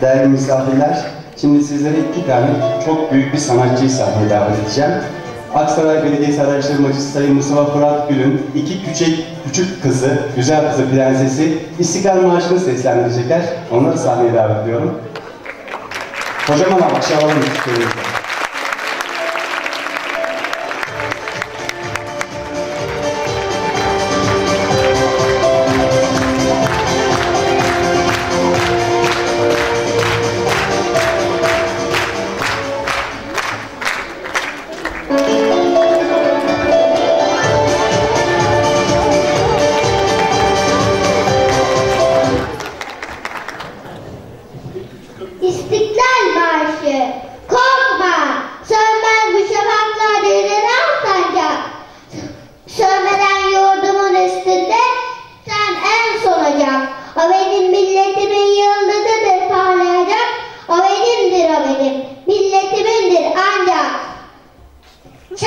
Değerli misafirler, şimdi sizlere iki tane çok büyük bir sanatçıyı sahneye davet edeceğim. Aksaray Belediyesi Araştırmacısı Sayın Mustafa Fırat Gül'ün iki küçük, küçük kızı, güzel kızı prensesi İstiklal Marşı'nı seslendirecekler. Onları sahneye davet ediyorum. Kocaman alkış alalım istiyoruz. 抢